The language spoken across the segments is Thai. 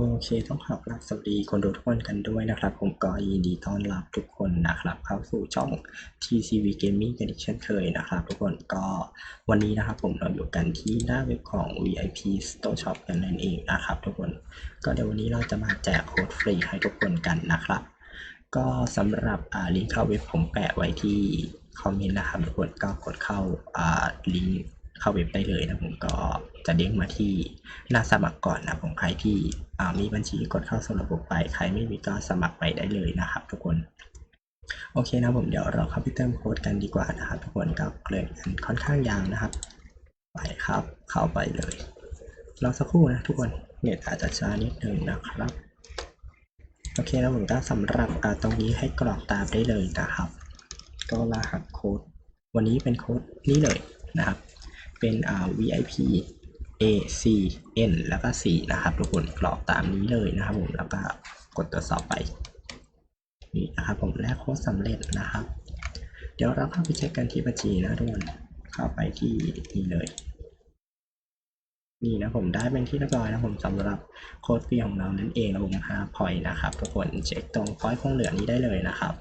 โอเคต้องขอกราบสวัสดีคนดูทุกคนกันด้วยนะครับ ผมก็ยินดีต้อนรับทุกคนนะครับ เข้าสู่ช่อง TCV Gaming กันอีกเช่นเคยนะครับ ทุกคนก็วันนี้นะครับ ผมเราอยู่กันที่หน้าเว็บของ VIP Store Shop กันนั่นเองนะครับ ทุกคนก็เดี๋ยววันนี้เราจะมาแจกโค้ดฟรีให้ทุกคนกันนะครับ ก็สำหรับลิงก์เข้าเว็บผมแปะไว้ที่คอมเมนต์นะครับทุกคนก็กดเข้าลิงก์ เข้าเว็บได้เลยนะผมก็จะเด้งมาที่หน้าสมัครก่อนนะผมใครที่มีบัญชีกดเข้าสู่ระบบไป ใครไม่มีก็สมัครไปได้เลยนะครับ ทุกคนโอเคนะผมเดี๋ยวเราเข้าไปเติมโค้ดกันดีกว่านะครับทุกคนก็เกริ่นกันค่อนข้างยาวนะครับ ไปครับเข้าไปเลยรอสักครู่นะทุกคนเน็ตอาจจะช้านิดนึงนะครับโอเคแล้วผมก็สำหรับตรงนี้ให้กรอกตามได้เลยนะครับ ก็รหัสโค้ด วันนี้เป็นโค้ดนี้เลยนะครับ เป็นอ่า VIP A C N แล้วก็ 4 นะครับ ทุกคนกรอกตามนี้เลยนะครับผมแล้วก็กดตรวจสอบไปนี่นะครับผมแลกโค้ดสำเร็จนะครับ เดี๋ยวเราเข้าไปเช็คกันที่บัญชีนะทุกคนเข้าไปที่นี่เลย นี่นะผมได้เป็นที่เรียบร้อยนะผมสำหรับโค้ดฟรีของเรานั่นเองนะผม5พอยนะครับทุกคนเช็คตรงพอยคงเหลือนี้ได้เลยนะครับ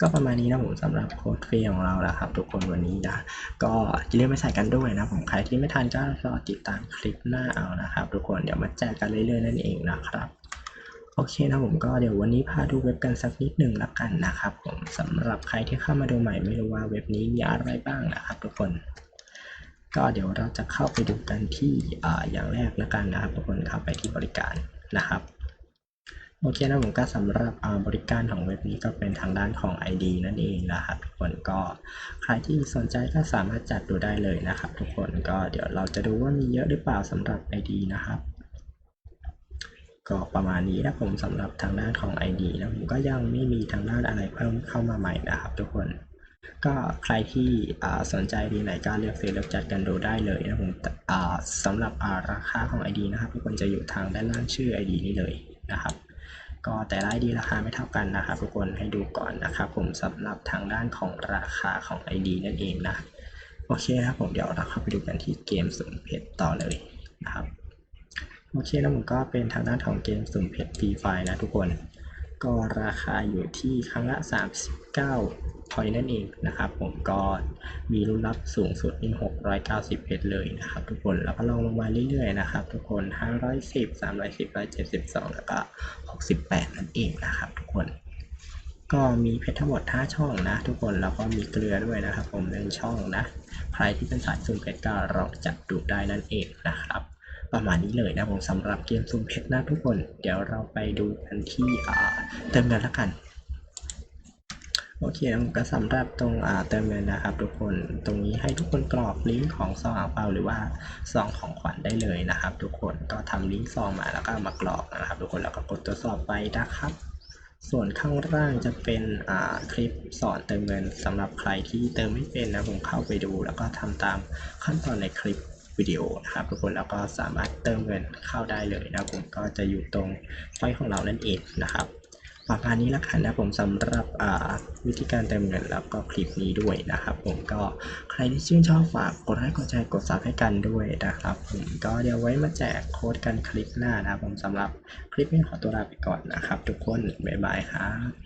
ก็ประมาณนี้นะผมสำหรับโค้ดฟรีของเราแล้วครับ ทุกคนวันนี้นะก็อย่าลืมไปใส่กันด้วยนะผมใครที่ไม่ทันก็รอติดตามคลิปหน้าเอานะครับ ทุกคนเดี๋ยวมาแจกกันเรื่อยๆนั่นเองนะครับโอเคนะผมก็เดี๋ยววันนี้พาดูเว็บกันสักนิดหนึ่งละกันนะครับผมสำหรับใครที่เข้ามาดูใหม่ไม่รู้ว่าเว็บนี้มีอะไรบ้างนะครับทุกคน ก็เดี๋ยวเราจะเข้าไปดูกันที่ออย่างแรกละกันนะครับทุกคนเข้าไปที่บริการนะครับ โอเคนะผมก็สำหรับบริการของเว็บนี้ก็เป็นทางด้านของ ID นั่นเองนะครับทุกคนก็ใครที่สนใจก็สามารถจัดดูได้เลยนะครับ ทุกคนก็เดี๋ยวเราจะดูว่ามีเยอะหรือเปล่าสำหรับ ID นะครับก็ประมาณนี้นะผมสำหรับทางด้านของ ID นะผมก็ยังไม่มีทางด้านอะไรเพิ่มเข้ามาใหม่นะครับ ทุกคน ก็ใครที่สนใจดีไหนก็เลือกซื้อเลือกจัดกันดูได้เลยนะผมสำหรับราคาของ ID นะครับทุกคนจะอยู่ทางด้านล่างชื่อ ID นี้เลยนะครับ ก็แต่ละ ID ราคาไม่เท่ากันนะครับ ทุกคนให้ดูก่อนนะครับผมสำหรับทางด้านของราคาของ ID นั่นเองนะโอเคครับผมเดี๋ยวเราเข้าไปดูกันที่เกมสุ่มเพชรต่อเลยนะครับโอเคแล้วผมก็เป็นทางด้านของเกมสุ่มเพชรฟรีไฟนะทุกคน ก็ราคาอยู่ที่ครั้งละ 39พอยนั่นเองนะครับ ผมก็มีรุ่นรับสูงสุดนี่690เพชรเลยนะครับ ทุกคนแล้วก็ลองลงมาเรื่อยๆนะครับ ทุกคน 510 310 172 แล้วก็ 68 นั่นเองนะครับ ทุกคนก็มีเพชรทั้งหมด 5 ช่องนะ ทุกคนแล้วก็มีเกลือด้วยนะครับ ผมหนึ่งช่องนะ ใครที่เป็นสายสุ่มเพชรก็ลองจัดดูได้นั่นเองนะครับ ประมาณนี้เลยนะผมสำหรับเกมสุ่มเพชรนะทุกคน เดี๋ยวเราไปดูกันที่เติมเงินละกันโอเคก็สำหรับตรงเติมเงินนะครับ ทุกคนตรงนี้ให้ทุกคนกรอกลิงก์ของซองอ่างเปาหรือว่าซองของขวัญได้เลยนะครับ ทุกคนก็ทำลิงก์ซองมาแล้วก็มากรอกนะครับ ทุกคนแล้วก็กดตรวจสอบไปนะครับ ส่วนข้างล่างจะเป็นคลิปสอนเติมเงินสำหรับใครที่เติมไม่เป็นนะผมเข้าไปดู แล้วก็ทำตามขั้นตอนในคลิป วิดีโอนะครับทุกคนแล้วก็สามารถเติมเงินเข้าได้เลยนะผมก็จะอยู่ตรงไฟของเรานั่นเองนะครับประมาณนี้ละกันนะผมสำหรับวิธีการเติมเงินแล้วก็คลิปนี้ด้วยนะครับ ผมก็ใครที่ชื่นชอบฝากกดไลค์กดแชร์กดซับให้กันด้วยนะครับ ผมก็เดี๋ยวไว้มาแจกโค้ดกันคลิปหน้านะผมสำหรับคลิปนี้ขอตัวลาไปก่อนนะครับ ทุกคนบ๊ายบายครับ